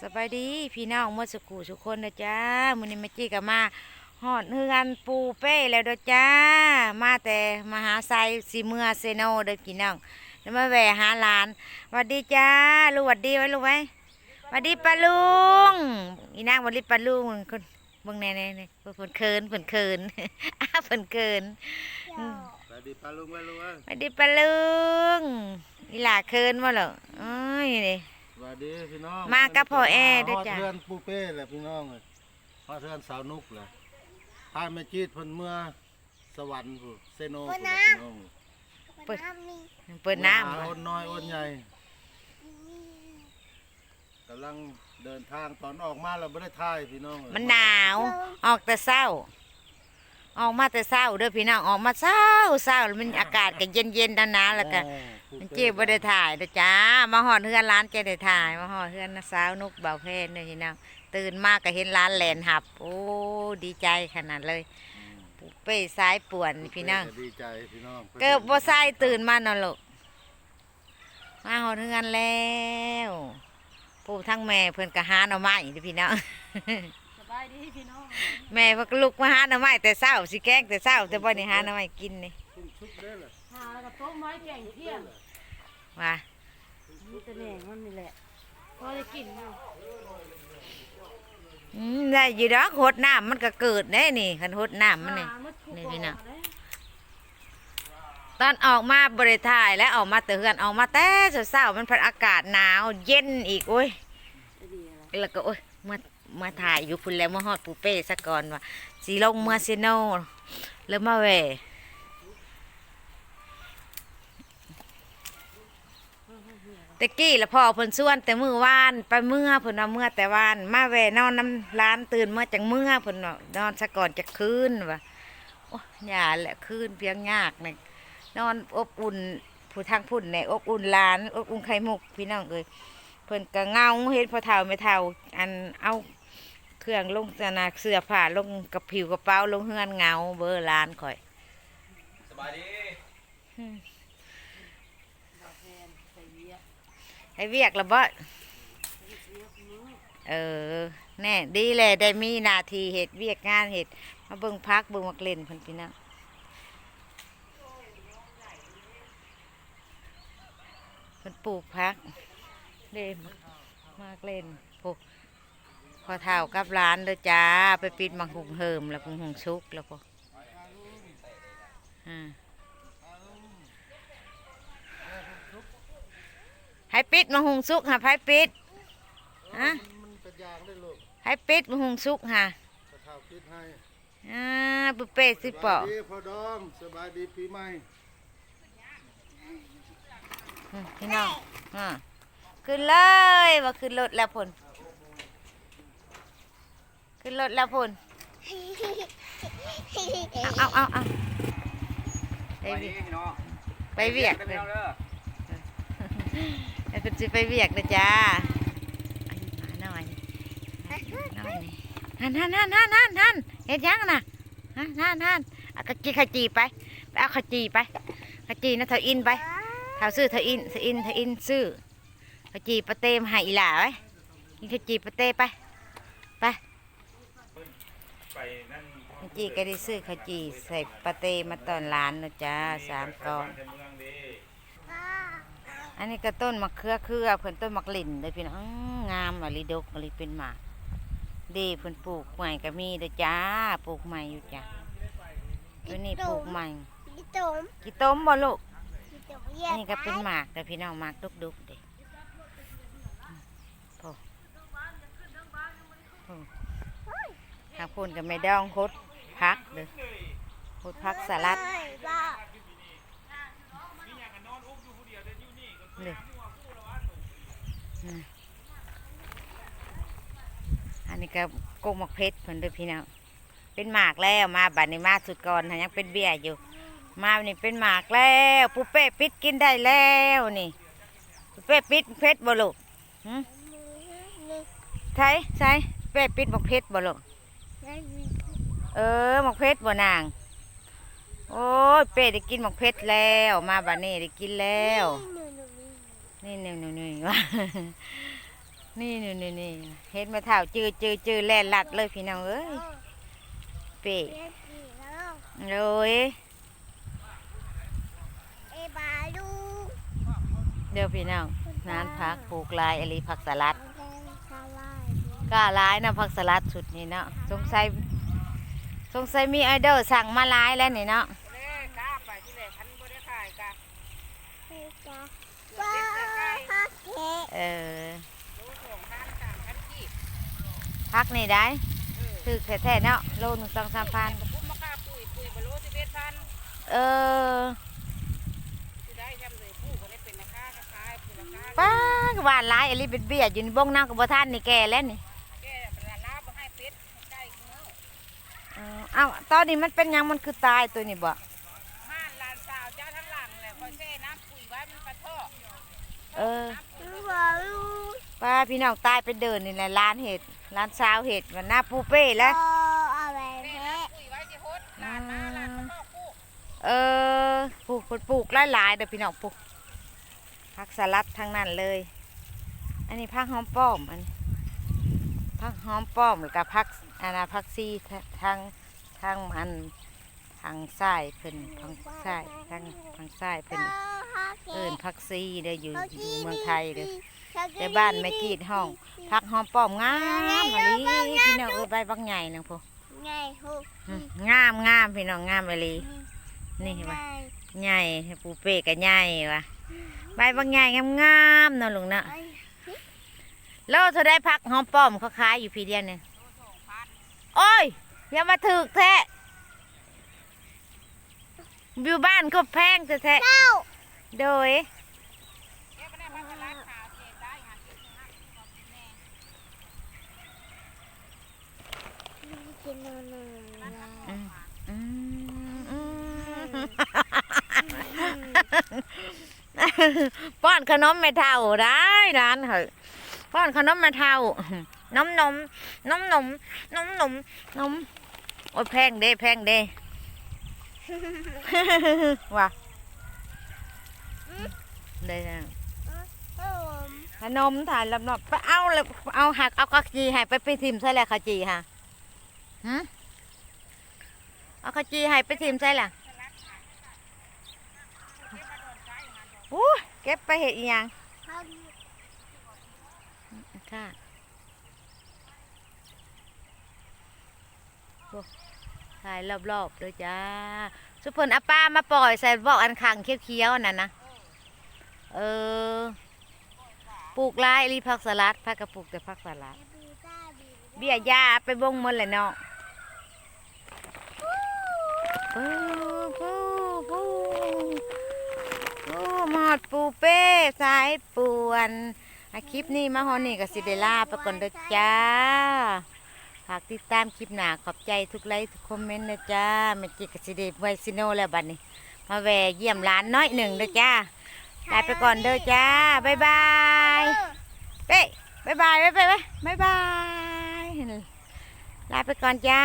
สบายดีพี่น้องเมื่อสักครู่ทุกคนนะจ้ามื้อนี้แม่จี้ก็มาฮอดเฮือนปูเป้แล้วเด้อจ้า มาแต่มหาไซสีเมือเซโนเด้อพี่น้องแล้วมาแหวะหาหลานหวัดดีจ้าลูกหวัดดีไว้ลูกไว้หวัดดีป้าลุงอีนางหวัดดีป้าลุงคนเบิ่งแน่ๆๆเพิ่นเคินเพิ่นเคินอ้าเพิ่นเคินสวัสดีป้าลุงป้าลุงเอ้ยหวัดดีป้าลุงอีหล่าเคินบ่เหรอเอ้ยนี่ส วัสดีพี่น้องมากับพ่อแอร์ด้วยจ้ะฮอเพื่อนปูเป้แหละพี่น้องเอ้ยฮอดเพื่อนสาวนุกแหละพาแม่จีดเพิ่นเมื่อสวรรค์ผู้เซโนผู้พี่น้องเปิดเปิดน้ำหาอ้นน้อยอ้นใหญ่กำลังเดินทางตอนออกมาเราไม่ได้ถ่ายพี่น้องเอ้ยมันหนาว ออกแต่เศร้า ออกมาแต่เศร้าเด้อพี่น้องออกมาเศร้าเศร้าแล้วมันอากาศก็เย็นเย็นๆหนาวๆแล้วก็โอ้ปูมันป้เจ็บบ่ได้ถ่ายเด้อจ้า มาหอดเฮือนร้านแกได้ถ่ายมาหอดเฮือนน้าสาวนุกเบาเพนเด้อพี่น้องตื่นมากก็เห็นร้านแลนหับ โอ้ดีใจขนาดเลยปุ๊เป้สายป่วนนี่พี่น้องเป้ก็ดีใจพี่น้องเกิดบ่ใส่ตื่นมาเนาะลูกมาหอดเฮือนแล้วปู่ทั้งแม่เพิ่นก็หาหน่อไม้เด้อพี่น้องสบายดีพี่น้องแม่พักลุกมาหาหน่อไม้แต่เช้าสิแกล้งแต่เช้าแต่บ่ได้หาหน่อไม้กินนี่ชุบได้เลยหาแล้วก็โต๊ะไม้แกงเที่ยงว่ามีแต่แหน่งมันนี่แหละพอจะกินอยู่อืมได้อยู่ดอกหดน้ำมันก็เกิดแน่นี่คันหดน้ำมันนี่ หามัดคู่นี่ก่พี่น้องเด้ตอนออกมาบริถ่ายและออกมาแต่เฮือนออกมาแต่เช้าๆมันพัดอากาศหนาว เย็นอีกโอ้ย จะดีอะไรแล้วก็โอ้ยมา มาถ่ายอยู่พุ่นแล้วมาฮอดปูเป้ซะก่อนว่าสีลงเมื่อเซโนแล้วมาแหวตะกี้ละพ่อเพิ่นส่วนแต่มือวานไปเมื่อเพิ่นว่าเมื่อแต่วาน มาแหวนอนน้ำร้านตื่นเมื่อจังเมื่อเพิ่นว่านอนซะก่อนจะคืนว่าโอ้ย่าแหละคืนเพียงยากนี่นอนอบอุ่นผู้ทางพุ่นเนี่ยอบอุ่นหลานอบอุ่นไข่มุกพี่น้องเอ้ยเพิ่นก็เงาเห็นพอเท่าไม่เท่าอันเอา เครื่องลงสนาเสื้อผ้าลงกับผิวกระเป๋าลงเฮือนเงา เบอร์ร้านข่อยสบายดีดอกแทนใส่เยียให้เวียกละบ่เออ แน่ดีเลยได้มีหนาทีเหตุเวียกงานเหตุมาเบิ่งพักเบิ่งมักเล่นเพิ่นพี่น้องเพิ่นปลูกพักเด้มากเล่นปลูก พอเท่ากับร้านเด้อจ้า ไปปิดมังหุงเหิมแล้วมังหุงชุกแล้วพออ่าให้ปิดมังหุงสุกหาไผปิดฮะมันเป็นยางได้ลูกให้ปิดมังหุงสุกหากระเท่าคิดให้อ่าปุเป้สิปอสบายดีพ่อดอมสบายดีปีใหม่อืมพี่น้องอ่าขึ้นเลยว่าขึ้นรถแล้วพน ขึ้นรถแล้วพนเอาเอาเอาไปสบายเวีดียกพี่น้องไปเวียกเลเลยยเด้อไอ้เป็นสิไปเวียกนะจ้าอันนี้มาหน่อยหน่อยนี่นั่นนั่นนั่นนั่นนั่นเห็นยังน่ะนั่นนั่นนั่นเอาขจีขจีไปไปเอาขจีไปขจีนะเธออินไปเธอซื้อเธออินเธออินเธออินซื้อขจีปะเต้มาให้อีหล่าไว้กินขจีปะเต้ไปไป ไปนั่นขจีก็ได้ซื้อขจีใส่ปะเต้มาตอนร้านนะจ้าสามกล่องในเมืองดีอันนี้ก็ต้นมะเขือเครือเพิ่นต้นมะกลิ่นเลยพี่น้องอื้องามอะลิดกอะลิเป็นหมากดีเพิ่นปลูกใหม่ก็มีเด้อจ้าปลูกใหม่อยู่จ้ะตัวนี้ปลูกใหม่ พี่ตุ่มกี่ต้มบ่ลูกพี่ตุ่มเยีอัยนนี้ก็เป็นหมากแต่พี่น้องหมากดุกๆเด้โอ้โอ้ทางพูนกับไม่ดองคดพักเด้อคดพักสลัดว่อันนี้ก็กงหมกเพชรเพิ่นเด้วยพี่น้องเป็นหมากแล้วมาบัดนี้มาสุดก่อนยังเป็นเบี้ยอยู่ มาบัดนี้เป็นหมากแล้วปูเป้ปิดกินได้แล้วนี่ปูเป้ปิดเพชรบ่ลูกใช่ใช่เป้ปิดหมกเพชรบ่ลูก เออหมกเพชรบ่นาง โอ้ยเป้ได้กินหมกเพชรแล้วมาบัดนี้ได้กินแล้ว นี่นี่นี่นี่ว่านี่นี่นี่นี่เฮ็ดมาเท่าจือจือจือแล่นลัดเลยพี่น้องเอ้ยเป้เรียนกี่แล้วโดยเอบาลูเดี๋ยวพี่น้องนานพักปลูกลายอะไรผักสลัด ล้าร้ายนะผักสลัดสุดนี่เนาะสงสัยสงสัยมีออเดอร์สั่งมาร้ายแล้วนี่เนาะเฮ้ยจ้าว้าฮักเค้กเออพักนี่ได้คือแท้ๆเนาะโลหนึ่งสองสามพันเออป้าหวานร้ายอะไรเป็นเบี้ยอยู่ในบ้องน้ำกับบ่ท่านนี่แก่แล้วนี่เออเอ้าตอนนี้มันเป็นหยังมันคือตายตัวนี่บ่เออว้าลูป้าพี่น้องตายไปเดินนี่แหละร้านเห็ดร้านสาวเห็ดมันหน้าปูเป้แล้วโอ้อะไรแพ้เออปลูกปลูกหลายๆเดี๋ยวพี่น้องปลูกผักสลัดทั้งนั้นเลย อันนี้ผักหอมป้อมอันผักหอมป้อมแล้วก็ผักอันนะผักซีทาง ทางมันทางซ้ายเพิ่นทางซ้ายทางทางซ้ายเพิ่นฮักเค้เอิ้นกผักซีเด้ออยู่ฮักอยู่กี้เมืองไทยเด้อฮักกี้แต่บ้านแม่กรีดห้องผักหอมป้อมงามมะลิพี่น้องเออใบบางใหญ่นังพอไงฮูกอืมงามงามพี่น้องงามมะลินี่เห็นปะใหญ่ปูเป้ก็ใหญ่ว่ะใบบางใหญ่งามๆเนาะลุงเนาะแล้วเธอได้พักหอมป้อมเขาขายอยู่พี่เดียวเนี่ยโอ้ย อย่ามาถึกแท้อยู่บ้านก็แพงแท้เจ้าๆโดยกินนมอืมอืมอืมป้อนขนมไม่เท่าได้ร้านเหอะป้อนขนมไม่เท่านมนมนมนมนมนมนม โอ้ยแพงเด้แพงเด้ว่ะได้นะโอ้ขนมถ่ายลำนอบไปเอาเลยเอาหักเอาข้าวจีให้ไปไปทิมใช่แหละข้าวจีฮะหืมเอาข้าวจีให้ไปทิมใช่แหละอู้เก็บไปเห็ดอีหยังฮักค่ะโอ้ ถ่ายรอบๆเลยจ้าสุพลอาป้ามาปล่อยใส่บอกอันขังเคี้ยวๆนั่นนะเออปลูกลายรีผักสลัดพักกระปลูกแต่ผักสลัดเบี้ยยาไปบงมันเลยเนาะปูปูปูปูหมอดปูเป้สายป่วนคลิปนี้มาฮอนี่กับสิเดล่าไปก่อนเด้อจ้า ฝากติดตามคลิปหนาขอบใจทุกไลค์ทุกคอมเมนต์นะจ้าเมื่อกับสิเดไวซิโนแล้วบัดนี้ มาแวะเยี่ยมร้านน้อยหนึ่งเด้อจ้าลาไปก่อนเด้อจ้าบ๊ายบายเป้บายบายไปไปไปบายบายลาไปก่อนจ้า